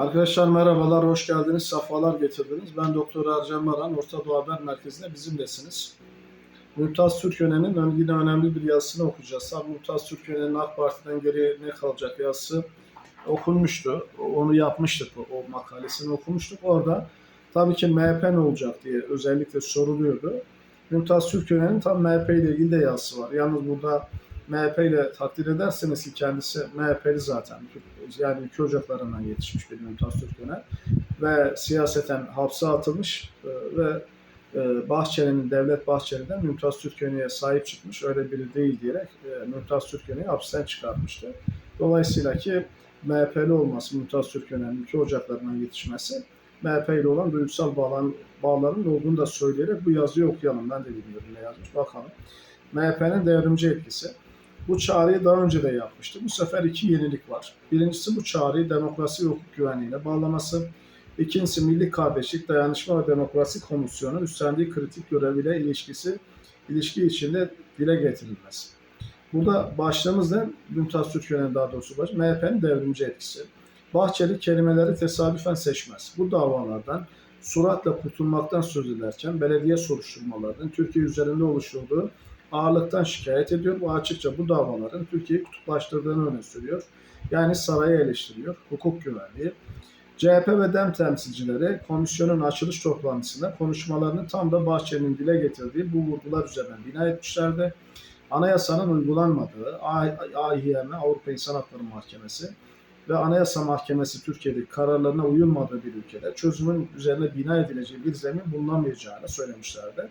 Arkadaşlar merhabalar, hoş geldiniz, safalar getirdiniz. Ben Doktor Ercan Baran, Orta Doğu Haber Merkezi'nde bizimlesiniz. Mümtaz Türkören'in ön- yine önemli bir yazısını okuyacağız. Tabii Mümtaz Türkören'in AK Parti'den geriye ne kalacak yazısı okunmuştu. Onu yapmıştık, o, makalesini okumuştuk. Orada tabii ki MHP ne olacak diye özellikle soruluyordu. Mümtaz Türkören'in tam MHP ile ilgili de yazısı var. Yalnız burada MHP ile takdir ederseniz ki kendisi MHP'li zaten. Yani ülke ocaklarından yetişmiş bir Mümtaz Türkönen. Ve siyaseten hapse atılmış e, ve e, Bahçeli'nin, Devlet Bahçeli'den Mümtaz Türkönen'e sahip çıkmış. Öyle biri değil diyerek e, Mümtaz Türkönen'i hapisten çıkartmıştı. Dolayısıyla ki MHP'li olması, Mümtaz Türkönen'in ülke ocaklarından yetişmesi MHP ile olan duygusal bağlan, bağların olduğunu da söyleyerek bu yazıyı okuyalım. Ben de bilmiyorum ne yazmış. Bakalım. MHP'nin devrimci etkisi. Bu çağrıyı daha önce de yapmıştı. Bu sefer iki yenilik var. Birincisi bu çağrıyı demokrasi ve hukuk güvenliğine bağlaması. İkincisi Milli Kardeşlik, Dayanışma ve Demokrasi Komisyonu üstlendiği kritik göreviyle ilişkisi, ilişki içinde dile getirilmesi. Burada başlığımız ne? Mümtaz Türkiye'nin daha doğrusu baş. MHP'nin devrimci etkisi. Bahçeli kelimeleri tesadüfen seçmez. Bu davalardan suratla kurtulmaktan söz ederken belediye soruşturmalarının Türkiye üzerinde oluşturduğu ağırlıktan şikayet ediyor. Bu açıkça bu davaların Türkiye'yi kutuplaştırdığını öne sürüyor. Yani sarayı eleştiriyor, hukuk güvenliği. CHP ve DEM temsilcileri komisyonun açılış toplantısında konuşmalarını tam da Bahçeli'nin dile getirdiği bu vurgular üzerinden bina etmişlerdi. Anayasanın uygulanmadığı, AİHM, Avrupa İnsan Hakları Mahkemesi ve Anayasa Mahkemesi Türkiye'deki kararlarına uyulmadığı bir ülkede çözümün üzerine bina edileceği bir zemin bulunamayacağını söylemişlerdi.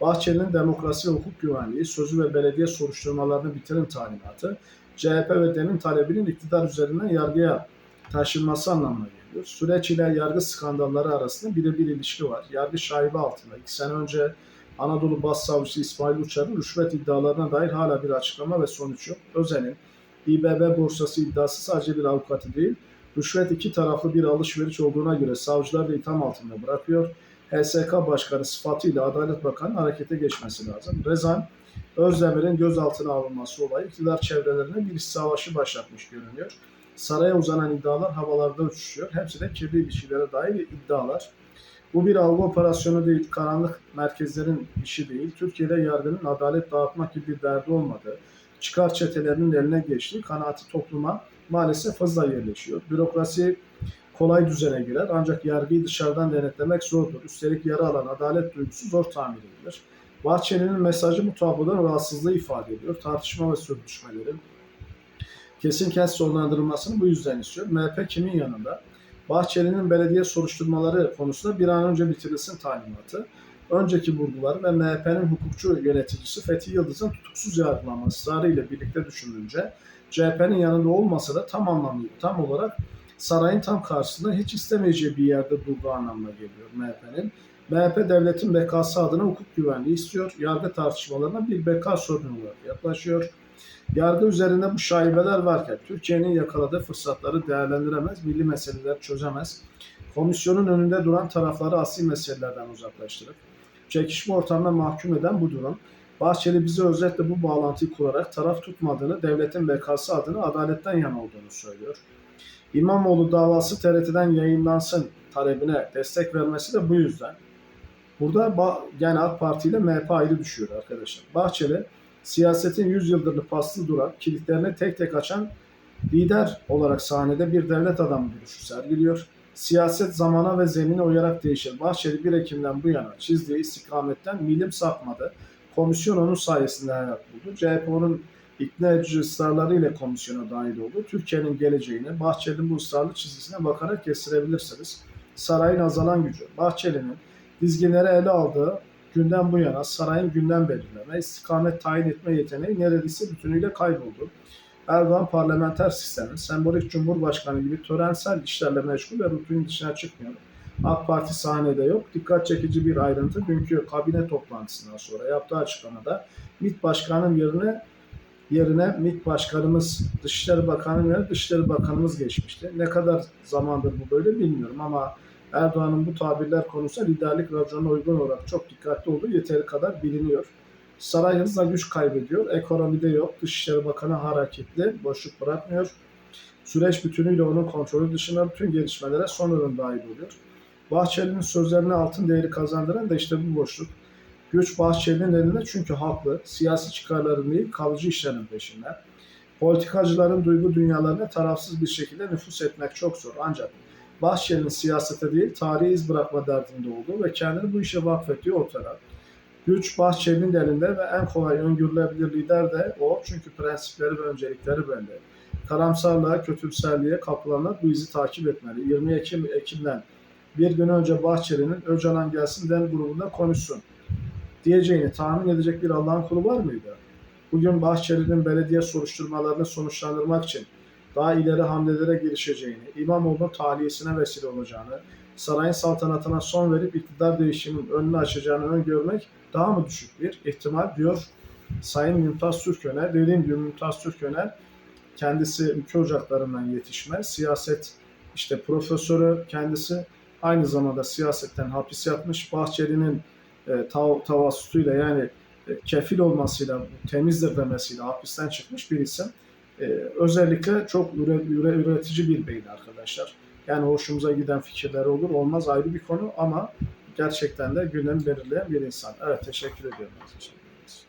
Bahçeli'nin demokrasi ve hukuk güvenliği, sözü ve belediye soruşturmalarını bitirin talimatı, CHP ve DEM'in talebinin iktidar üzerinden yargıya taşınması anlamına geliyor. Süreç ile yargı skandalları arasında birebir ilişki var. Yargı şaibe altında. İki sene önce Anadolu Başsavcısı İsmail Uçar'ın rüşvet iddialarına dair hala bir açıklama ve sonuç yok. Özel'in İBB borsası iddiası sadece bir avukatı değil, rüşvet iki taraflı bir alışveriş olduğuna göre savcılar da itham altında bırakıyor. HSK Başkanı sıfatıyla Adalet Bakanı harekete geçmesi lazım. Rezan Özdemir'in gözaltına alınması olayı iktidar çevrelerine bir savaşı başlatmış görünüyor. Saraya uzanan iddialar havalarda uçuşuyor. Hepsi de kirli ilişkilere dair iddialar. Bu bir algı operasyonu değil, karanlık merkezlerin işi değil. Türkiye'de yargının adalet dağıtmak gibi bir derdi olmadığı, çıkar çetelerinin eline geçtiği kanaati topluma maalesef hızla yerleşiyor. Bürokrasi kolay düzene girer ancak yargıyı dışarıdan denetlemek zordur. Üstelik yara alan adalet duygusu zor tahmin edilir. Bahçeli'nin mesajı bu tablodan rahatsızlığı ifade ediyor. Tartışma ve sürtüşmelerin kesin kes sonlandırılmasını bu yüzden istiyor. MHP kimin yanında? Bahçeli'nin belediye soruşturmaları konusunda bir an önce bitirilsin talimatı. Önceki vurguları ve MHP'nin hukukçu yöneticisi Fethi Yıldız'ın tutuksuz yargılama ısrarı ile birlikte düşünülünce CHP'nin yanında olmasa da tam anlamıyla, tam olarak sarayın tam karşısında hiç istemeyeceği bir yerde durduğu anlamına geliyor MHP'nin. MHP devletin bekası adına hukuk güvenliği istiyor. Yargı tartışmalarına bir beka sorunu olarak yaklaşıyor. Yargı üzerinde bu şaibeler varken Türkiye'nin yakaladığı fırsatları değerlendiremez, milli meseleler çözemez. Komisyonun önünde duran tarafları asli meselelerden uzaklaştırıp çekişme ortamına mahkum eden bu durum. Bahçeli bize özetle bu bağlantıyı kurarak taraf tutmadığını, devletin bekası adına adaletten yana olduğunu söylüyor. İmamoğlu davası TRT'den yayınlansın talebine destek vermesi de bu yüzden. Burada yani AK Parti ile MHP ayrı düşüyor arkadaşlar. Bahçeli siyasetin 100 yıldır paslı duran, kilitlerini tek tek açan lider olarak sahnede bir devlet adamı duruşu sergiliyor. Siyaset zamana ve zemine uyarak değişir. Bahçeli 1 Ekim'den bu yana çizdiği istikametten milim sapmadı. Komisyon onun sayesinde hayat buldu. CHP onun ikna edici ısrarlarıyla komisyona dahil oldu. Türkiye'nin geleceğini Bahçeli'nin bu ısrarlı çizgisine bakarak kestirebilirsiniz. Sarayın azalan gücü. Bahçeli'nin dizginleri ele aldığı günden bu yana sarayın gündem belirleme, istikamet tayin etme yeteneği neredeyse bütünüyle kayboldu. Erdoğan parlamenter sistemin sembolik cumhurbaşkanı gibi törensel işlerle meşgul ve rutinin dışına çıkmıyor. AK Parti sahnede yok. Dikkat çekici bir ayrıntı dünkü kabine toplantısından sonra yaptığı açıklamada MİT Başkanı'nın yerine yerine MİT Başkanımız, Dışişleri Bakanı'nın yerine Dışişleri Bakanımız geçmişti. Ne kadar zamandır bu böyle bilmiyorum ama Erdoğan'ın bu tabirler konusunda liderlik raconuna uygun olarak çok dikkatli olduğu yeteri kadar biliniyor. Saray hızla güç kaybediyor. Ekonomide yok. Dışişleri Bakanı hareketli. Boşluk bırakmıyor. Süreç bütünüyle onun kontrolü dışında bütün gelişmelere sonradan dahil oluyor. Bahçeli'nin sözlerine altın değeri kazandıran da işte bu boşluk. Güç Bahçeli'nin elinde çünkü haklı, siyasi çıkarların değil kalıcı işlerin peşinde. Politikacıların duygu dünyalarına tarafsız bir şekilde nüfus etmek çok zor. Ancak Bahçeli'nin siyasete değil tarihi iz bırakma derdinde olduğu ve kendini bu işe vakfettiği ortada. Güç Bahçeli'nin elinde ve en kolay öngörülebilir lider de o çünkü prensipleri ve öncelikleri belli. Karamsarlığa, kötümserliğe kapılanlar bu izi takip etmeli. 20 Ekim Ekim'den bir gün önce Bahçeli'nin Öcalan gelsin den grubunda konuşsun diyeceğini tahmin edecek bir Allah'ın kulu var mıydı? Bugün Bahçeli'nin belediye soruşturmalarını sonuçlandırmak için daha ileri hamlelere girişeceğini, İmamoğlu'nun tahliyesine vesile olacağını, sarayın saltanatına son verip iktidar değişiminin önünü açacağını öngörmek daha mı düşük bir ihtimal diyor Sayın Mümtaz Türköner. Dediğim gibi Mümtaz Türköner kendisi ülke ocaklarından yetişme, siyaset işte profesörü kendisi aynı zamanda siyasetten hapis yatmış. Bahçeli'nin e, tav tavassutuyla yani e, kefil olmasıyla, demesiyle hapisten çıkmış bir isim. E, özellikle çok üre, üre, üretici bir beyin arkadaşlar. Yani hoşumuza giden fikirleri olur olmaz ayrı bir konu ama gerçekten de gündemi belirleyen bir insan. Evet teşekkür ediyorum.